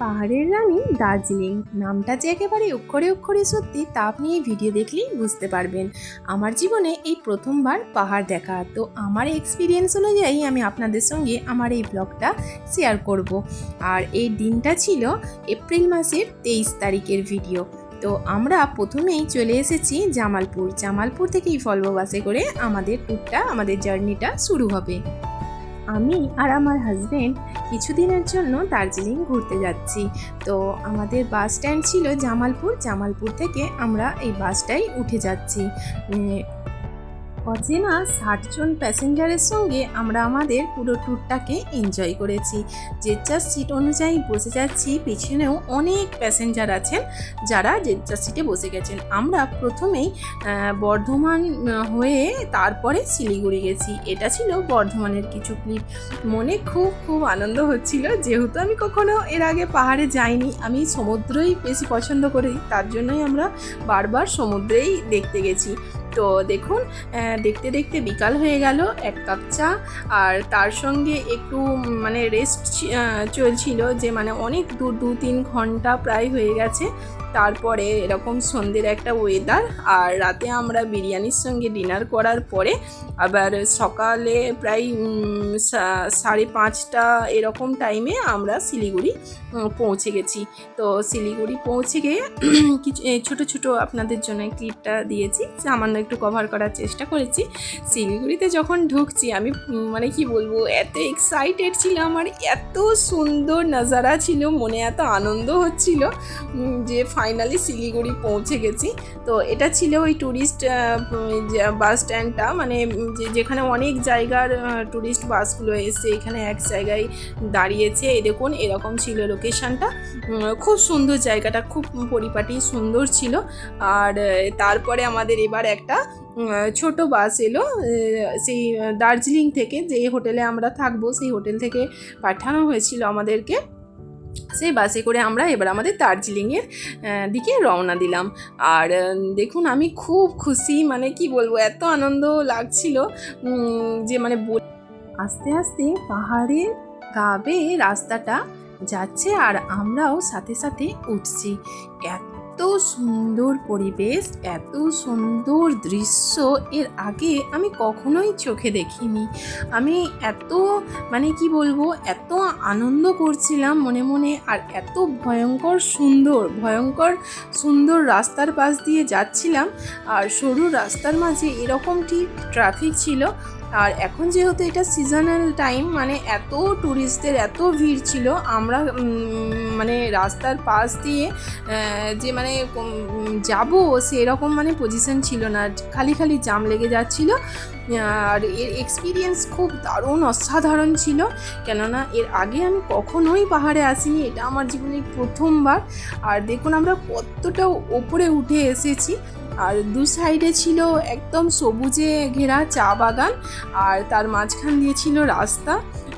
পাহাড়ের রানী দার্জিলিং। নামটা যে একেবারে অক্ষরে অক্ষরে সত্যি তা আপনি এই ভিডিও দেখলেই বুঝতে পারবেন। আমার জীবনে এই প্রথমবার পাহাড় দেখা। তো আমার এক্সপিরিয়েন্স অনুযায়ী আমি আপনাদের সঙ্গে আমার এই ব্লগটা শেয়ার করব। আর এই দিনটা ছিল এপ্রিল মাসের তেইশ তারিখের ভিডিও তো আমরা প্রথমেই চলে এসেছি জামালপুর। জামালপুর থেকেই ফলবো বাসে করে আমাদের ট্যুরটা আমাদের জার্নিটা শুরু হবে। আমি আর আমার হাজব্যান্ড কিছুদিনের জন্য দার্জিলিং ঘুরতে যাচ্ছি। তো আমাদের বাস স্ট্যান্ড ছিল জামালপুর। জামালপুর থেকে আমরা এই বাসটাই উঠে যাচ্ছি। অচেনা ষাটজন প্যাসেঞ্জারের সঙ্গে আমরা আমাদের পুরো ট্যুরটাকে এনজয় করেছি। যে সিট অনুযায়ী বসে যাচ্ছি, পিছনেও অনেক প্যাসেঞ্জার আছেন যারা যে সিটে বসে গেছেন। আমরা প্রথমেই বর্ধমান হয়ে তারপরে শিলিগুড়ি গেছি। এটা ছিল বর্ধমানের কিছু ক্লিপ মনে খুব খুব আনন্দ হচ্ছিল। যেহেতু আমি কখনো এর আগে পাহাড়ে যাইনি, আমি সমুদ্রই বেশি পছন্দ করি, তার জন্যই আমরা বারবার সমুদ্রেই দেখতে গেছি। তো দেখুন দেখতে দেখতে বিকাল হয়ে গেল, এক কাপ চা। আর তার সঙ্গে একটু মানে রেস্ট চলছিল যে মানে অনেক দু দু তিন ঘণ্টা প্রায় হয়ে গেছে। তারপরে এরকম সন্ধ্যের একটা ওয়েদার আর রাতে আমরা বিরিয়ানির সঙ্গে ডিনার করার পরে আবার সকালে প্রায় সাড়ে পাঁচটা এরকম টাইমে আমরা শিলিগুড়ি পৌঁছে গেছি। তো শিলিগুড়ি পৌঁছে গিয়ে কিছু ছোটো, ছোট আপনাদের জন্য ক্লিপটা দিয়েছি। সামান্য একটু কভার করার চেষ্টা করেছি। শিলিগুড়িতে যখন ঢুকছি, আমি মানে কি বলব, এত এক্সাইটেড ছিলাম আর এত সুন্দর নজারা ছিল, মনে এত আনন্দ হচ্ছিল যে ফাইনালি শিলিগুড়ি পৌঁছে গেছি। তো এটা ছিল ওই ট্যুরিস্ট বাস স্ট্যান্ডটা মানে যেখানে অনেক জায়গার ট্যুরিস্ট বাসগুলো এসে এখানে এক জায়গায় দাঁড়িয়েছে। দেখুন, এরকম ছিল লোকেশনটা খুব সুন্দর জায়গাটা, খুব পরিপাটি, সুন্দর ছিল। আর তারপরে আমাদের এবার একটা ছোট বাস এলো সেই দার্জিলিং থেকে যে হোটেলে আমরা থাকব, সেই হোটেল থেকে পাঠানো হয়েছিল আমাদেরকে। সেই বাসে করে আমরা এবার আমাদের দার্জিলিংয়ের দিকে রওনা দিলাম। আর দেখুন আমি খুব খুশি মানে কি বলব, এত আনন্দ লাগছিল যে মানে আস্তে আস্তে পাহাড়ে গাবে রাস্তাটা যাচ্ছে আর আমরাও সাথে সাথে উঠছি। এত সুন্দর পরিবেশ, এত সুন্দর দৃশ্য, এর আগে আমি কখনোই চোখে দেখিনি। আমি এত মানে কি বলব, এত আনন্দ করছিলাম মনে মনে, আর এত ভয়ঙ্কর সুন্দর ভয়ঙ্কর সুন্দর রাস্তার পাশ দিয়ে যাচ্ছিলাম। আর সরু রাস্তার মাঝে এরকম ঠিক ট্রাফিক ছিল। আর এখন যেহেতু এটা সিজনাল টাইম মানে এত ট্যুরিস্টদের এত ভিড় ছিল, আমরা মানে রাস্তার পাশ দিয়ে যে মানে যাব সেরকম মানে পজিশন ছিল না। খালি খালি জাম লেগে যাচ্ছিল। আর এর এক্সপিরিয়েন্স খুব দারুণ, অসাধারণ ছিল। কেননা এর আগে আমি কখনোই পাহাড়ে আসিনি, এটা আমার জীবনের প্রথমবার। আর দেখুন আমরা কতটা ওপরে উঠে এসেছি। আর দু সাইডে ছিল একদম সবুজে ঘেরা চা বাগান আর তার মাঝখান দিয়ে ছিল রাস্তা।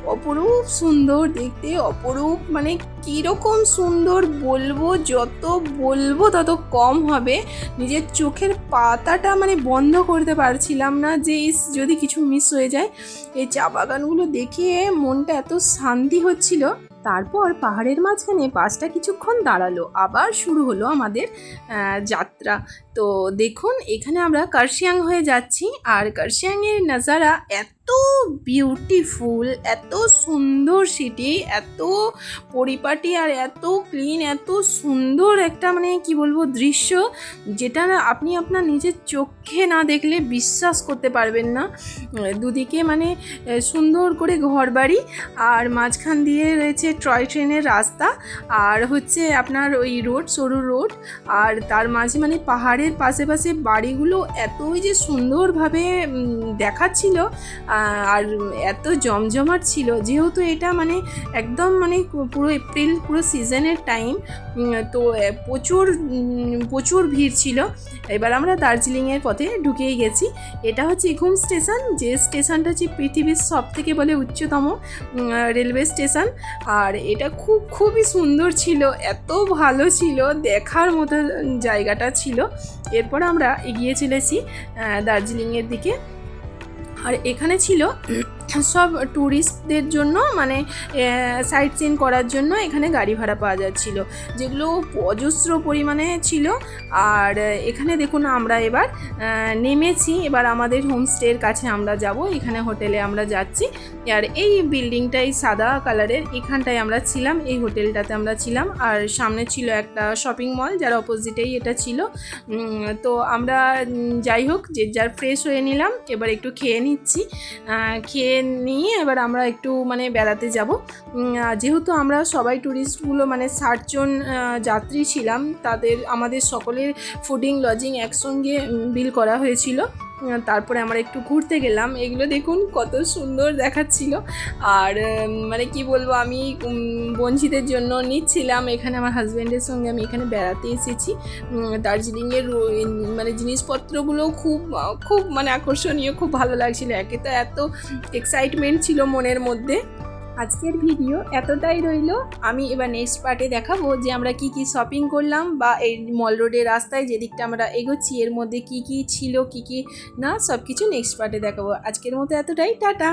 অপরূপ সুন্দর দেখতে, অপরূপ মানে কীরকম সুন্দর বলব, যত বলব তত কম হবে। নিজের চোখের পাতাটা মানে বন্ধ করতে পারছিলাম না যে ইস, যদি কিছু মিস হয়ে যায়। এই চা বাগানগুলো দেখে মনটা এত শান্তি হচ্ছিল। তারপর পাহাড়ের মাঝখানে বাসটা কিছুক্ষণ দাঁড়াল। আবার শুরু হলো আমাদের যাত্রা। তো দেখুন, এখানে আমরা কার্শিয়াং হয়ে যাচ্ছি। আর কার্শিয়াংয়ের নাজারা এত বিউটিফুল এত সুন্দর সিটি এত পরিপাটি আর এত ক্লিন এত সুন্দর একটা মানে কি বলব দৃশ্য, যেটা আপনি আপনার নিজের চোখে না দেখলে বিশ্বাস করতে পারবেন না। দুদিকে মানে সুন্দর করে ঘরবাড়ি। আর মাঝখান দিয়ে রয়েছে টয় ট্রেনের রাস্তা আর হচ্ছে আপনার ওই রোড, সরু রোড আর তার মাঝে মানে পাহাড়ের পাশে পাশে বাড়িগুলো এতই যে সুন্দরভাবে দেখাচ্ছিল আর এত জমজমাট ছিল। যেহেতু এটা মানে একদম মানে পুরো এপ্রিল, পুরো সিজনের টাইম তো প্রচুর প্রচুর ভিড় ছিল। এবার আমরা দার্জিলিংয়ের পথে ঢুকেই গেছি। এটা হচ্ছে ইঘুম স্টেশন, যে স্টেশনটা হচ্ছে পৃথিবীর সব থেকে বলে উচ্চতম রেলওয়ে স্টেশন। আর এটা খুব, খুবই সুন্দর ছিল, এত ভালো ছিল, দেখার মতো জায়গাটা ছিল। এরপর আমরা এগিয়ে চলেছি দার্জিলিংয়ের দিকে। আর এখানে ছিল সব ট্যুরিস্টদের জন্য মানে সাইট সিন করার জন্য এখানে গাড়ি ভাড়া পাওয়া যাচ্ছিল। যেগুলো অজস্র পরিমাণে ছিল। আর এখানে দেখুন আমরা এবার নেমেছি। এবার আমাদের হোমস্টের কাছে আমরা যাব। এখানে হোটেলে আমরা যাচ্ছি। আর এই বিল্ডিংটাই সাদা কালারের এখানটায় আমরা ছিলাম। এই হোটেলটাতে আমরা ছিলাম। আর সামনে ছিল একটা শপিং মল যার অপোজিটেই এটা ছিল। তো আমরা যাই হোক, যে যার ফ্রেশ হয়ে নিলাম। এবার একটু খেয়ে নিচ্ছি। খেয়ে নিয়ে এবার আমরা একটু মানে বেড়াতে যাব। যেহেতু আমরা সবাই ট্যুরিস্টগুলো মানে ষাটজন যাত্রী ছিলাম, তাদের আমাদের সকলের ফুডিং লজিং একসঙ্গে বিল করা হয়েছিল। তারপরে আমরা একটু ঘুরতে গেলাম। এগুলো দেখুন, কত সুন্দর দেখাচ্ছিল। আর মানে কি বলব, আমি বঞ্চিতের জন্য নিচ্ছিলাম। এখানে আমার হাজব্যান্ডের সঙ্গে আমি এখানে বেড়াতে এসেছি। দার্জিলিংয়ের মানে জিনিসপত্রগুলো খুব খুব মানে আকর্ষণীয়, খুব ভালো লাগছিল। একে তো এত এক্সাইটমেন্ট ছিল মনের মধ্যে। আজকের ভিডিও এতটাই রইল। আমি এবার নেক্সট পার্টে দেখাবো যে আমরা কি কি শপিং করলাম বা এই মল রোডের রাস্তায় যেদিকটা আমরা এগোচ্ছি, এর মধ্যে কি কি ছিল, কি কি না সব কিছু নেক্সট পার্টে দেখাবো। আজকের মতো এতটাই, টাটা!